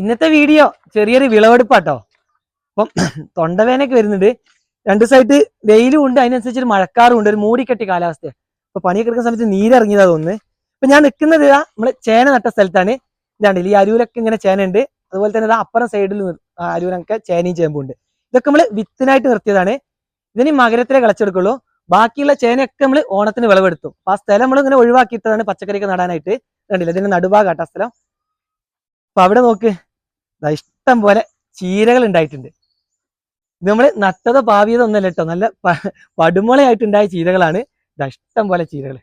ഇന്നത്തെ വീഡിയോ ചെറിയൊരു വിളവെടുപ്പാട്ടോ. അപ്പം തൊണ്ടവേനൊക്കെ വരുന്നുണ്ട്. രണ്ടു ദിവസമായിട്ട് വെയിലും ഉണ്ട്. അതിനനുസരിച്ച് മഴക്കാറും ഉണ്ട്. ഒരു മൂടിക്കെട്ടി കാലാവസ്ഥ അപ്പൊ പണിയൊക്കെ എടുക്കുന്ന സമയത്ത് നീരിറങ്ങിയതാ തോന്നുന്നു. ഇപ്പൊ ഞാൻ നിൽക്കുന്നത് നമ്മൾ ചേന നട്ട സ്ഥലത്താണ്. ഇതാണ്ട് ഈ അരൂരൊക്കെ ഇങ്ങനെ ചേന ഉണ്ട് അതുപോലെ തന്നെ അപ്പുറം സൈഡിൽ അരൂരൊക്കെ ചേനയും ചേമ്പുണ്ട് ഇതൊക്കെ നമ്മൾ വിത്തിനായിട്ട് നിർത്തിയതാണ്. ഇതിന് മകരത്തിലെ കളച്ചെടുക്കുള്ളൂ. ബാക്കിയുള്ള ചേനയൊക്കെ നമ്മൾ ഓണത്തിന് വിളവെടുത്തു. അപ്പൊ ആ സ്ഥലം നമ്മൾ ഇങ്ങനെ ഒഴിവാക്കിയിട്ടതാണ് പച്ചക്കറിയൊക്കെ നടാനായിട്ട്. കണ്ടില്ല? ഇതിന്റെ നടുഭാഗാട്ട സ്ഥലം. അപ്പൊ അവിടെ നോക്ക്. ഇഷ്ടം പോലെ ചീരകൾ ഉണ്ടായിട്ടുണ്ട്. നമ്മൾ നട്ടതോ പാവിയതോ ഒന്നല്ല കേട്ടോ. നല്ല പടുമുളയായിട്ടുണ്ടായ ചീരകളാണ്. ഇതാ ഇഷ്ടം പോലെ ചീരകൾ.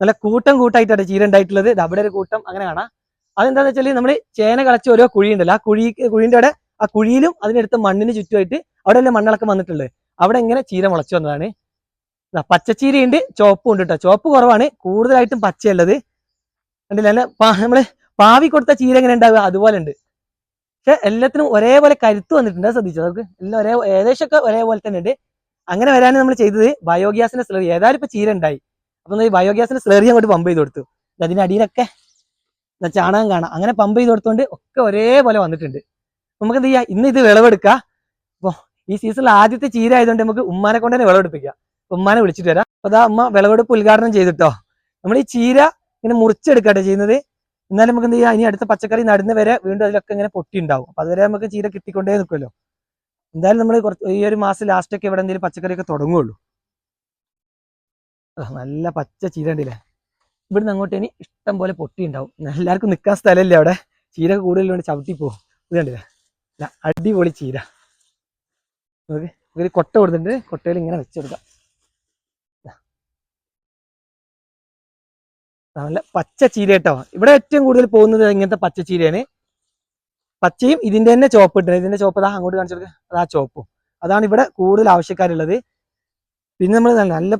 നല്ല കൂട്ടം കൂട്ടായിട്ടാണ് ചീര ഉണ്ടായിട്ടുള്ളത്. അവിടെ ഒരു കൂട്ടം അങ്ങനെ കാണാം. അതെന്താന്ന് വെച്ചാൽ നമ്മൾ ചേന കളച്ച ഓരോ കുഴി ഉണ്ടല്ലോ ആ കുഴി കുഴിന്റെ അവിടെ ആ കുഴിയിലും അതിനടുത്ത് മണ്ണിന് ചുറ്റുമായിട്ട് അവിടെ അല്ലേ മണ്ണിളക്കം വന്നിട്ടുള്ളത്. അവിടെ ഇങ്ങനെ ചീര മുളച്ചു വന്നതാണ്. പച്ചച്ചീരയുണ്ട് ചുവപ്പും ഉണ്ട് കേട്ടോ. ചുവപ്പ് കുറവാണ്. കൂടുതലായിട്ടും പച്ചയുള്ളത് പാ- നമ്മൾ പാവി കൊടുത്ത ചീര എങ്ങനെ ഉണ്ടാവുക? അതുപോലെ ഉണ്ട്. പക്ഷെ എല്ലാത്തിനും ഒരേപോലെ കരുത്ത് വന്നിട്ടുണ്ട്. ശ്രദ്ധിച്ചു? നമുക്ക് എല്ലാം ഒരേ ഏകദേശമൊക്കെ ഒരേപോലെ തന്നെ ഉണ്ട് അങ്ങനെ വരാനും നമ്മൾ ചെയ്തത് ബയോഗ്യാസിന്റെ സ്ലറി ഏതായാലും ഇപ്പൊ ചീര ഉണ്ടായി. അപ്പൊ ഈ ബയോഗ്യാസിന്റെ സ്ലറി അങ്ങോട്ട് പമ്പ് ചെയ്ത് കൊടുത്തു. അതിന്റെ അടിയിലൊക്കെ ചാണകം കാണാം. അങ്ങനെ പമ്പ് ചെയ്ത് കൊടുത്തോണ്ട് ഒക്കെ ഒരേപോലെ വന്നിട്ടുണ്ട്. നമുക്ക് എന്ത് ചെയ്യാം? ഇന്ന് ഇത് വിളവെടുക്കാം. അപ്പൊ ഈ സീസണിൽ ആദ്യത്തെ ചീര ആയതുകൊണ്ട് നമുക്ക് ഉമ്മാനെ കൊണ്ട് തന്നെ വിളവെടുപ്പിക്കാം. ഉമ്മാനെ വിളിച്ചിട്ട് വരാം. അപ്പൊ അതാ ഉമ്മ വിളവെടുപ്പ് ഉദ്ഘാടനം ചെയ്തിട്ടോ നമ്മൾ ഈ ചീര ഇങ്ങനെ മുറിച്ചെടുക്കട്ടെ ചെയ്യുന്നത്. എന്നാലും നമുക്ക് എന്ത് ചെയ്യാം? ഇനി അടുത്ത പച്ചക്കറി നടുന്ന വരെ വീണ്ടും അതിലൊക്കെ ഇങ്ങനെ പൊട്ടി ഉണ്ടാവും അപ്പൊ അതുവരെ നമുക്ക് ചീര കിട്ടിക്കൊണ്ടേ നിൽക്കുമല്ലോ എന്തായാലും നമ്മൾ കുറച്ച് ഈ ഒരു മാസം ലാസ്റ്റൊക്കെ ഇവിടെ എന്തെങ്കിലും പച്ചക്കറിയൊക്കെ തുടങ്ങുള്ളൂ നല്ല പച്ച ചീര ഉണ്ടല്ലേ? ഇവിടുന്ന് അങ്ങോട്ട് ഇനി ഇഷ്ടം പോലെ പൊട്ടി ഉണ്ടാവും എല്ലാവർക്കും നിൽക്കാൻ സ്ഥലമില്ല അവിടെ. ചീര കൂടുതലുണ്ട് ചവിട്ടി പോകും. ഇത് കണ്ടില്ലേ? അടിപൊളി ചീര. നമുക്ക് ഒരു കൊട്ട കൊടുത്തിട്ടുണ്ട്. കൊട്ടയിൽ ഇങ്ങനെ വെച്ചെടുക്കാം നല്ല പച്ച ചീര കേട്ടോ. ഇവിടെ ഏറ്റവും കൂടുതൽ പോകുന്നത് ഇങ്ങനത്തെ പച്ച ചീരയാണ്. പച്ചയും ഇതിന്റെ തന്നെ ചോപ്പ് ഇട്ടത് ഇതിന്റെ ചോപ്പ് അതാ അങ്ങോട്ട് കാണിച്ചു അതാ ചോപ്പും അതാണ് ഇവിടെ കൂടുതൽ ആവശ്യക്കാരുള്ളത്. പിന്നെ നമ്മൾ നല്ല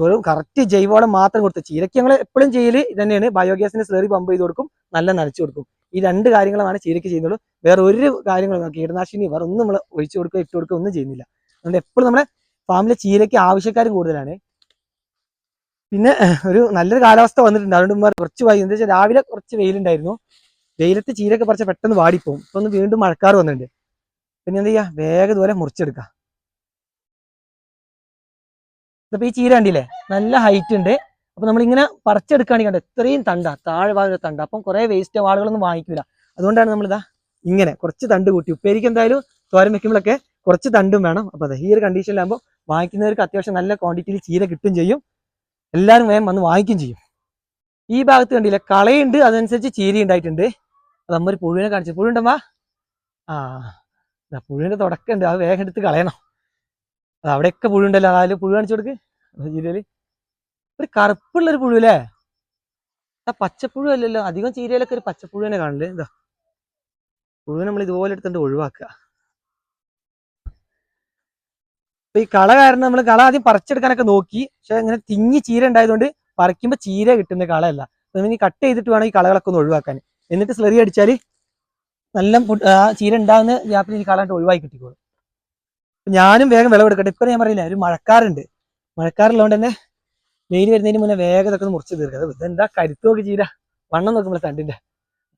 വെറും കറക്റ്റ് ജൈവവളം മാത്രം കൊടുത്ത് ചീരയ്ക്ക് ഞങ്ങൾ എപ്പോഴും ചെയ്യൽ തന്നെയാണ്. ബയോഗ്യാസിന് സ്ലേറി പമ്പ് ചെയ്ത് കൊടുക്കും. നല്ല നനച്ചു കൊടുക്കും. ഈ രണ്ട് കാര്യങ്ങളാണ് ചീരയ്ക്ക് ചെയ്യുന്നുള്ളൂ വേറെ ഒരു കാര്യങ്ങളും കീടനാശിനി വേറെ ഒന്നും നമ്മൾ ഒഴിച്ചു കൊടുക്കുക ഇട്ട് കൊടുക്കുക ഒന്നും ചെയ്യുന്നില്ല. അതുകൊണ്ട് എപ്പോഴും നമ്മുടെ ഫാമിലെ ചീരയ്ക്ക് ആവശ്യക്കാരും കൂടുതലാണ്. പിന്നെ ഒരു നല്ലൊരു കാലാവസ്ഥ വന്നിട്ടുണ്ട്. അതുകൊണ്ട് കുറച്ച് വൈകി എന്താ വെച്ചാൽ രാവിലെ കുറച്ച് വെയിലുണ്ടായിരുന്നു. വെയിലത്ത് ചീരൊക്കെ പറിച്ച പെട്ടെന്ന് വാടിപ്പോവും. ഇപ്പൊ ഒന്ന് വീണ്ടും മഴക്കാർ വന്നിട്ടുണ്ട്. പിന്നെ എന്താ ചെയ്യാ വേഗം ഇതുപോലെ മുറിച്ചെടുക്കാം. ഇതിപ്പോ ഈ ചീര കണ്ടില്ലേ? നല്ല ഹൈറ്റ് ഉണ്ട്. അപ്പൊ നമ്മളിങ്ങനെ പറിച്ചെടുക്കുകയാണെങ്കിൽ കണ്ടോ? ഇത്രയും തണ്ട താഴെ ഭാഗം തണ്ട. അപ്പം കുറെ വേസ്റ്റ് ആളുകളൊന്നും വാങ്ങിക്കില്ല അതുകൊണ്ടാണ് നമ്മളിതാ ഇങ്ങനെ കുറച്ച് തണ്ട് കൂട്ടി. ഉപ്പേരിക്ക് എന്തായാലും തോരൻ വെക്കുമ്പോഴൊക്കെ കുറച്ച് തണ്ടും വേണം. അപ്പൊ അതെ ഈ ഒരു കണ്ടീഷനിലാകുമ്പോൾ വാങ്ങിക്കുന്നവർക്ക് അത്യാവശ്യം നല്ല ക്വാണ്ടിറ്റിയിൽ ചീര കിട്ടും ചെയ്യും. എല്ലാവരും വേഗം വന്ന് വാങ്ങിക്കുകയും ചെയ്യും. ഈ ഭാഗത്ത് കണ്ടില്ല കളയുണ്ട് അതനുസരിച്ച് ചീരി ഉണ്ടായിട്ടുണ്ട്. അത് അമ്മ ഒരു പുഴുവിനെ കാണിച്ചു. പുഴുണ്ടമ്മാ ആ പുഴുവിന്റെ തുടക്കമുണ്ട് അത് വേഗം എടുത്ത് കളയണം. അത് അവിടെയൊക്കെ പുഴുണ്ടല്ലോ അതായത് പുഴു കാണിച്ചു കൊടുക്ക്. ചീരയിൽ. ഒരു കറുപ്പുള്ളൊരു പുഴു അല്ലേ ആ പച്ചപ്പുഴു അല്ലല്ലോ. അധികം ചീരയിലൊക്കെ ഒരു പച്ചപ്പുഴുവിനെ കാണില്ലേ എന്താ പുഴുവിനെ നമ്മൾ ഇതുപോലെ എടുത്തുകൊണ്ട് ഒഴിവാക്കുക. അപ്പൊ ഈ കള കാരണം നമ്മൾ കള ആദ്യം പറിച്ചെടുക്കാനൊക്കെ നോക്കി. പക്ഷെ ഇങ്ങനെ തിങ്ങി ചീര ഉണ്ടായതുകൊണ്ട് പറിക്കുമ്പോ ചീര കിട്ടുന്ന കളയല്ല. നമ്മൾ കട്ട് ചെയ്തിട്ട് വേണം ഈ കളകളൊക്കെ ഒന്ന് ഒഴിവാക്കാൻ. എന്നിട്ട് സ്ലെറി അടിച്ചാൽ നല്ല ചീര ഉണ്ടാകുന്ന ഗ്യാപ്പിൽ ഈ കളായിട്ട് ഒഴിവാക്കി കിട്ടിക്കോളും. ഞാനും വേഗം വിളവെടുക്കട്ടെ ഇപ്പൊ ഞാൻ പറയില്ല ഒരു മഴക്കാറുണ്ട്. മഴക്കാറുള്ളതുകൊണ്ട് തന്നെ വെയിൽ വരുന്നതിന് മുന്നേ വേഗം ഇതൊക്കെ ഒന്ന് മുറിച്ച് തീർക്കുക. അത് ഇതെന്താ കരുത്ത് നോക്കി ചീര. വണ്ണം നോക്കുമ്പോൾ തണ്ടിന്റെ.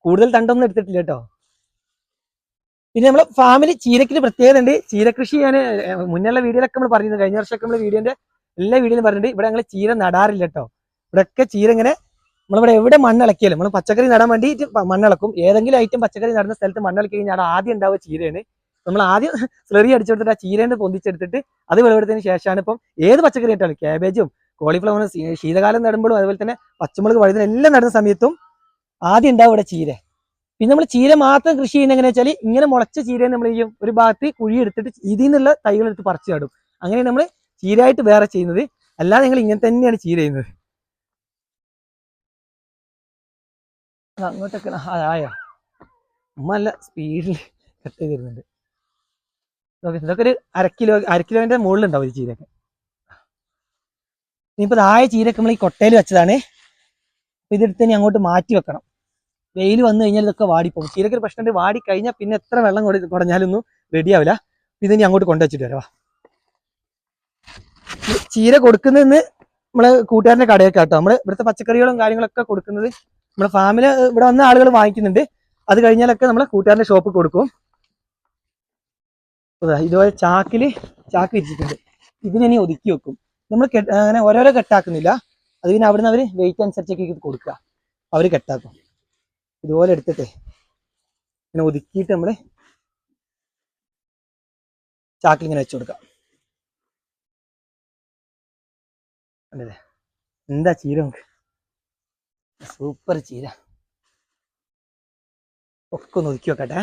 കൂടുതൽ തണ്ടൊന്നും എടുത്തിട്ടില്ല കേട്ടോ. പിന്നെ നമ്മളെ ഫാമിലി ചീരക്കിന് പ്രത്യേകത ഉണ്ട്. ചീരകൃഷി ഞാൻ മുന്നുള്ള വീഡിയോയിലൊക്കെ നമ്മൾ പറഞ്ഞു കഴിഞ്ഞ വർഷമൊക്കെ നമ്മൾ വീഡിയോന്റെ എല്ലാ വീഡിയോയിലും പറഞ്ഞിട്ടുണ്ട്. ഇവിടെ ഞങ്ങൾ ചീര നടാറില്ല കേട്ടോ ഇവിടെയൊക്കെ ചീര ഇങ്ങനെ നമ്മളിവിടെ എവിടെ മണ്ണിളക്കിയാലും നമ്മൾ പച്ചക്കറി നടാൻ വേണ്ടിയിട്ട് മണ്ണ് മണ്ണിളക്കും ഏതെങ്കിലും ഐറ്റം പച്ചക്കറി നടുന്ന സ്ഥലത്ത് മണ്ണിളക്കി കഴിഞ്ഞാൽ ആദ്യം ഉണ്ടാവുക ചീരയാണ്. നമ്മൾ ആദ്യം സ്ലെറി അടിച്ചെടുത്തിട്ട് ആ ചീരേന്റെ പൊന്തിച്ചെടുത്തിട്ട് അത് വിളവെടുത്തതിന് ശേഷമാണ് ഇപ്പം ഏത് പച്ചക്കറി ഇട്ടാലും ക്യാബേജും കോളിഫ്ലവറും ശീതകാലം നടുമ്പോഴും അതുപോലെ തന്നെ പച്ചമുളക് വഴുതന എല്ലാം നടുന്ന സമയത്തും ആദ്യം ഉണ്ടാവും ഇവിടെ ചീര. പിന്നെ നമ്മൾ ചീര മാത്രം കൃഷി ചെയ്യുന്ന എങ്ങനെയാ വെച്ചാൽ ഇങ്ങനെ മുളച്ച ചീര നമ്മൾ ചെയ്യും ഒരു ഭാഗത്ത് കുഴി എടുത്തിട്ട് ഇതിൽ നിന്നുള്ള തൈകൾ എടുത്ത് പറിച്ചു അങ്ങനെ നമ്മൾ ചീരയായിട്ട് വേറെ ചെയ്യുന്നത്. അല്ലാതെ നിങ്ങൾ ഇങ്ങനെ തന്നെയാണ് ചീര ചെയ്യുന്നത്. അങ്ങോട്ടൊക്കെ ആയോ? ഉമ്മ നല്ല സ്പീഡിൽ കട്ട് ചെയ്ത് തരുന്നുണ്ട്. ഇതൊക്കെ ഒരു അര കിലോ അര കിലോന്റെ മുകളിലുണ്ടാവും ഈ ചീരയൊക്കെ. ഇനിയിപ്പോൾ ആയ ചീരയൊക്കെ നമ്മൾ ഈ കൊട്ടയിൽ വെച്ചതാണ്. അപ്പോൾ ഇതെടുത്ത് ഇനി അങ്ങോട്ട് മാറ്റി വെക്കണം. വെയിൽ വന്നു കഴിഞ്ഞാൽ ഇതൊക്കെ വാടിപ്പോകും. ചീരക്ക് പ്രശ്നം പ്രശ്നമുണ്ട്. വാടി കഴിഞ്ഞാൽ പിന്നെ എത്ര വെള്ളം കൊടു കുടഞ്ഞാലൊന്നും റെഡി ആവില്ല. ഇത് ഇനി അങ്ങോട്ട് കൊണ്ടുവച്ചിട്ട് വരവാ ചീര കൊടുക്കുന്നതെന്ന് നമ്മളെ കൂട്ടുകാരന്റെ കടയൊക്കെ കേട്ടോ നമ്മൾ ഇവിടുത്തെ പച്ചക്കറികളും കാര്യങ്ങളൊക്കെ കൊടുക്കുന്നത് നമ്മുടെ ഫാമിൽ ഇവിടെ വന്ന ആളുകൾ വാങ്ങിക്കുന്നുണ്ട്. അത് കഴിഞ്ഞാലൊക്കെ നമ്മളെ കൂട്ടുകാരന്റെ ഷോപ്പിൽ കൊടുക്കും. ഇതുപോലെ ചാക്കിൽ ചാക്ക് വിരിച്ചിട്ടുണ്ട്. ഇതിനി ഒതുക്കി വെക്കും. നമ്മൾ അങ്ങനെ ഓരോരോ കെട്ടാക്കുന്നില്ല. അത് പിന്നെ അവിടുന്ന് അവർ വെയിറ്റ് അനുസരിച്ചൊക്കെ കൊടുക്കുക. അവർ കെട്ടാക്കും. ഇതുപോലെ എടുത്തിട്ടേ ഇങ്ങനെ ഒതുക്കിയിട്ട് നമ്മൾ ചാക്കിൽ ഇങ്ങനെ വെച്ചു കൊടുക്കാം. അല്ലേ എന്താ ചീര നമുക്ക്? സൂപ്പർ ചീര. ഒക്കെ ഒന്ന് ഒതുക്കി വെക്കട്ടെ.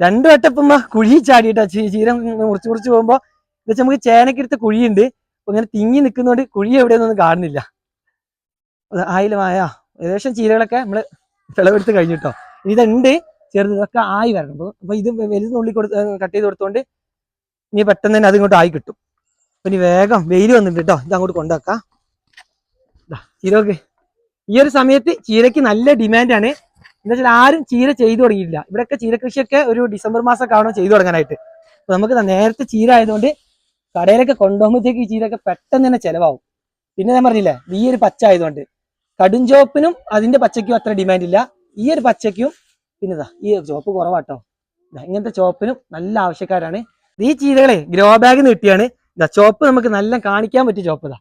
രണ്ടു വട്ടപ്പം കുഴി ചാടിയിട്ടാ ചീര മുറിച്ച് മുറിച്ച് പോകുമ്പോ എന്നുവെച്ചാൽ നമുക്ക് ചേനക്കെടുത്ത കുഴിയുണ്ട്. ഇങ്ങനെ തിങ്ങി നിൽക്കുന്നതുകൊണ്ട് കുഴി എവിടെയൊന്നും കാണുന്നില്ല. ആയിരമായ ഏകദേശം ചീരകളൊക്കെ നമ്മൾ വിളവെടുത്ത് കഴിഞ്ഞിട്ടോ ഇതുണ്ട് ചെറുത് ഇതൊക്കെ ആയി വരണം. അപ്പൊ അപ്പൊ ഇത് വലുത് ഉള്ളി കൊടുത്ത് കട്ട് ചെയ്ത് കൊടുത്തോണ്ട് ഇനി പെട്ടെന്ന് തന്നെ അതിങ്ങോട്ട് ആയി കിട്ടും. അപ്പൊ ഇനി വേഗം വെയിൽ വന്നിട്ട് കേട്ടോ ഇത് അങ്ങോട്ട് കൊണ്ടുവെക്കാം. ചീരക്ക് ഈ ഒരു സമയത്ത് ചീരക്ക് നല്ല ഡിമാൻഡാണ് എന്താ വെച്ചാൽ ആരും ചീര ചെയ്തു തുടങ്ങിയിട്ടില്ല. ഇവിടെയൊക്കെ ചീര കൃഷിയൊക്കെ ഒരു ഡിസംബർ മാസമൊക്കെ ആവണം ചെയ്തു തുടങ്ങാനായിട്ട്. അപ്പൊ നമുക്ക് നേരത്തെ ചീര ആയതുകൊണ്ട് കടയിലൊക്കെ കൊണ്ടുപോകുമ്പോഴത്തേക്ക് ഈ ചീരയൊക്കെ പെട്ടെന്ന് തന്നെ ചെലവാകും. പിന്നെ ഞാൻ പറഞ്ഞില്ലേ ഈ ഒരു പച്ച ആയതുകൊണ്ട് കടും ചുവപ്പിനും അതിന്റെ പച്ചയ്ക്കും അത്ര ഡിമാൻഡ് ഇല്ല. ഈ ഒരു പച്ചയ്ക്കും പിന്നെ ഇതാ ഈ ചുവപ്പ് കുറവാട്ടോ. ഇങ്ങനത്തെ ചുവപ്പിനും നല്ല ആവശ്യക്കാരാണ്. ഈ ചീരകളെ ഗ്രോ ബാഗ് കിട്ടിയാണ്. ഇതാ ചുവപ്പ് നമുക്ക് നല്ല കാണിക്കാൻ പറ്റിയ ചുവപ്പ് ഇതാ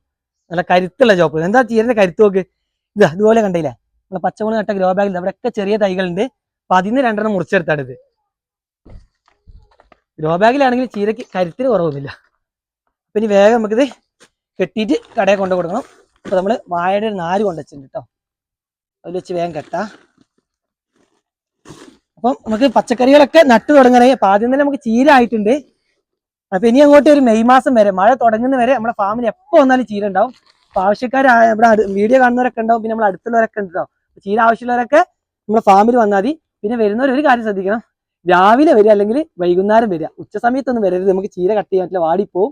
നല്ല കരുത്തുള്ള ചുവപ്പ്. എന്താ ചീരന്റെ കരുത്ത് നോക്ക്. ഇതാ ഇതുപോലെ കണ്ടില്ലേ? നമ്മളെ പച്ചമുളക് നട്ട ഗ്രോ ബാഗിൽ അവിടെയൊക്കെ ചെറിയ തൈകളുണ്ട്. അപ്പൊ അതിന് രണ്ടെണ്ണം ഇത്. ഗ്രോ ബാഗിലാണെങ്കിൽ ചീരക്ക് കരുത്തിന് കുറവൊന്നുമില്ല. അപ്പൊ ഇനി വേഗം നമുക്കിത് കെട്ടിയിട്ട് കടയിൽ കൊണ്ടു കൊടുക്കണം. അപ്പൊ നമ്മൾ വാഴയുടെ ഒരു നാര് കൊണ്ടുവച്ചിട്ടുണ്ട് കേട്ടോ അതിൽ വെച്ച് വേഗം കെട്ടാ. അപ്പം നമുക്ക് പച്ചക്കറികളൊക്കെ നട്ടു തുടങ്ങണേ. അപ്പൊ ആദ്യം തന്നെ നമുക്ക് ചീര ആയിട്ടുണ്ട് അപ്പൊ ഇനി അങ്ങോട്ട് ഒരു മെയ് മാസം വരെ മഴ തുടങ്ങുന്ന വരെ നമ്മുടെ ഫാമിൽ എപ്പോ വന്നാലും ചീര ഉണ്ടാവും അപ്പൊ ആവശ്യക്കാരായ ഇവിടെ വീഡിയോ കാണുന്നവരൊക്കെ ഉണ്ടാവും. പിന്നെ നമ്മൾ അടുത്തുള്ളവരൊക്കെ ഉണ്ടാവും ചീര ആവശ്യമുള്ളവരൊക്കെ നമ്മുടെ ഫാമിൽ വന്നാൽ മതി. പിന്നെ വരുന്നവർ ഒരു കാര്യം ശ്രദ്ധിക്കണം. രാവിലെ വരിക അല്ലെങ്കിൽ വൈകുന്നേരം വരിക. ഉച്ച സമയത്തൊന്നും വരരുത്. നമുക്ക് ചീര കട്ട് ചെയ്യാൻ പറ്റില്ല. വാടിപ്പോവും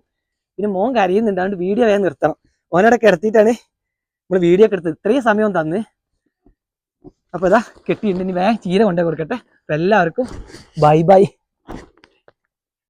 പിന്നെ മോൻ കരയുന്നുണ്ട്. അതുകൊണ്ട് വീഡിയോ വേഗം നിർത്തണം. ഓനോടെ കിടത്തിയിട്ടാണ് നമ്മൾ വീഡിയോ ഒക്കെ എടുത്തത്. ഇത്രയും സമയം തന്ന്. അപ്പൊ ഇതാ കെട്ടിയിട്ടുണ്ട്. ഇനി വേഗം ചീര കൊണ്ടേ കൊടുക്കട്ടെ. അപ്പൊ എല്ലാവർക്കും ബൈ ബൈ